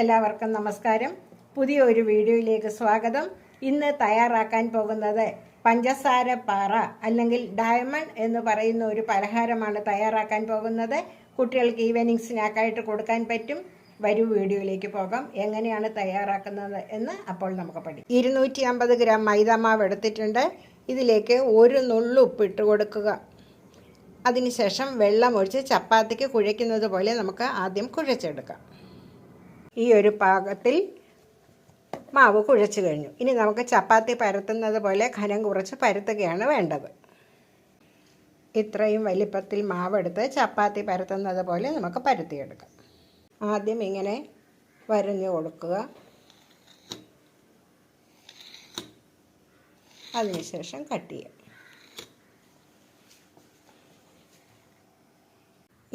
എല്ലാവർക്കും നമസ്കാരം. പുതിയ ഒരു വീഡിയോയിലേക്ക് സ്വാഗതം. ഇന്ന് തയ്യാറാക്കാൻ പോകുന്നത് പഞ്ചസാര പാറ അല്ലെങ്കിൽ ഡയമണ്ട് എന്ന് പറയുന്ന ഒരു പലഹാരമാണ് തയ്യാറാക്കാൻ പോകുന്നത്. കുട്ടികൾക്ക് ഈവനിങ് സ്നാക്കായിട്ട് കൊടുക്കാൻ പറ്റും. വരൂ വീഡിയോയിലേക്ക് പോകാം. എങ്ങനെയാണ് തയ്യാറാക്കുന്നത് എന്ന് അപ്പോൾ നമുക്ക് പഠിക്കാം. ഇരുന്നൂറ്റി അമ്പത് ഗ്രാം മൈദാമാവ് എടുത്തിട്ടുണ്ട്. ഇതിലേക്ക് ഒരു നുള്ളുപ്പ് ഉപ്പിട്ട് കൊടുക്കുക. അതിനുശേഷം വെള്ളമൊഴിച്ച് ചപ്പാത്തിക്ക് കുഴയ്ക്കുന്നത് പോലെ നമുക്ക് ആദ്യം കുഴച്ചെടുക്കാം. ഈ ഒരു പാകത്തിൽ മാവ് കുഴച്ച് കഴിഞ്ഞു. ഇനി നമുക്ക് ചപ്പാത്തി പരത്തുന്നത് പോലെ ഘനം കുറച്ച് പരത്തുകയാണ് വേണ്ടത്. ഇത്രയും വലിപ്പത്തിൽ മാവെടുത്ത് ചപ്പാത്തി പരത്തുന്നത് പോലെ നമുക്ക് പരത്തിയെടുക്കാം. ആദ്യം ഇങ്ങനെ വരഞ്ഞു കൊടുക്കുക. അതിനുശേഷം കട്ട് ചെയ്യാം.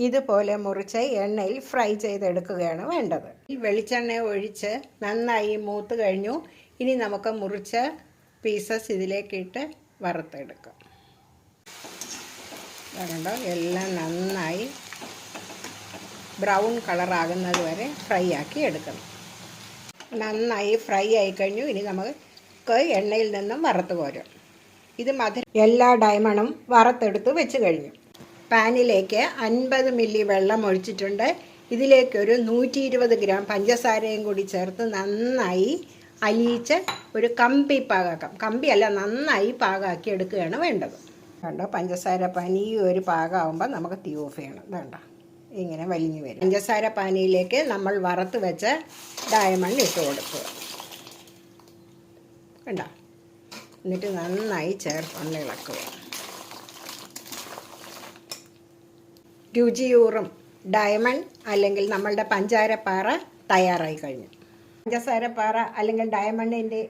ഇതുപോലെ മുറിച്ച് എണ്ണയിൽ ഫ്രൈ ചെയ്തെടുക്കുകയാണ് വേണ്ടത്. ഈ വെളിച്ചെണ്ണ ഒഴിച്ച് നന്നായി മൂത്ത് കഴിഞ്ഞു. ഇനി നമുക്ക് മുറിച്ച പീസസ് ഇതിലേക്കിട്ട് വറുത്തെടുക്കാം. കണ്ടോ? എല്ലാം നന്നായി ബ്രൗൺ കളറാകുന്നത് വരെ ഫ്രൈ ആക്കി എടുക്കണം. നന്നായി ഫ്രൈ ആയി കഴിഞ്ഞു. ഇനി നമുക്ക് എണ്ണയിൽ നിന്നും വറുത്ത് പോരും ഇത് മധുര എല്ലാ ഡയമണ്ടും വറുത്തെടുത്ത് വെച്ച് കഴിഞ്ഞു. പാനിലേക്ക് അൻപത് മില്ലി വെള്ളം ഒഴിച്ചിട്ടുണ്ട്. ഇതിലേക്കൊരു നൂറ്റി ഇരുപത് ഗ്രാം പഞ്ചസാരയും കൂടി ചേർത്ത് നന്നായി അലിയിച്ച് ഒരു കമ്പി പാകാക്കാം കമ്പിയല്ല നന്നായി പാകാക്കി എടുക്കുകയാണ് വേണ്ടത്. കണ്ടോ പഞ്ചസാര പാനി ഒരു പാകമാകുമ്പോൾ നമുക്ക് തീ ഓഫ് ചെയ്യണം. വേണ്ട ഇങ്ങനെ വലിഞ്ഞു വരും. പഞ്ചസാര പാനിയിലേക്ക് നമ്മൾ വറുത്ത് വെച്ച ഡയമണ്ട് ഇട്ട് കൊടുക്കുക. കണ്ടോ എന്നിട്ട് നന്നായി ചേർത്ത് ഇളക്കുക. രുചിയൂറും ഡയമണ്ട് അല്ലെങ്കിൽ നമ്മളുടെ പഞ്ചാരപ്പാറ തയ്യാറായി കഴിഞ്ഞു. പഞ്ചസാരപ്പാറ അല്ലെങ്കിൽ ഡയമണ്ടിന്റെ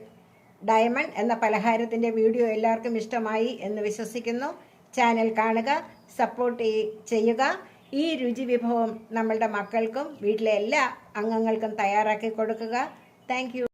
ഡയമണ്ട് എന്ന പലഹാരത്തിന്റെ വീഡിയോ എല്ലാവർക്കും ഇഷ്ടമായി എന്ന് വിശ്വസിക്കുന്നു. ചാനൽ കാണുക സപ്പോർട്ട് ചെയ്യുക. ഈ രുചി വിഭവം നമ്മളുടെ മക്കൾക്കും വീട്ടിലെ എല്ലാ അംഗങ്ങൾക്കും തയ്യാറാക്കി കൊടുക്കുക. താങ്ക്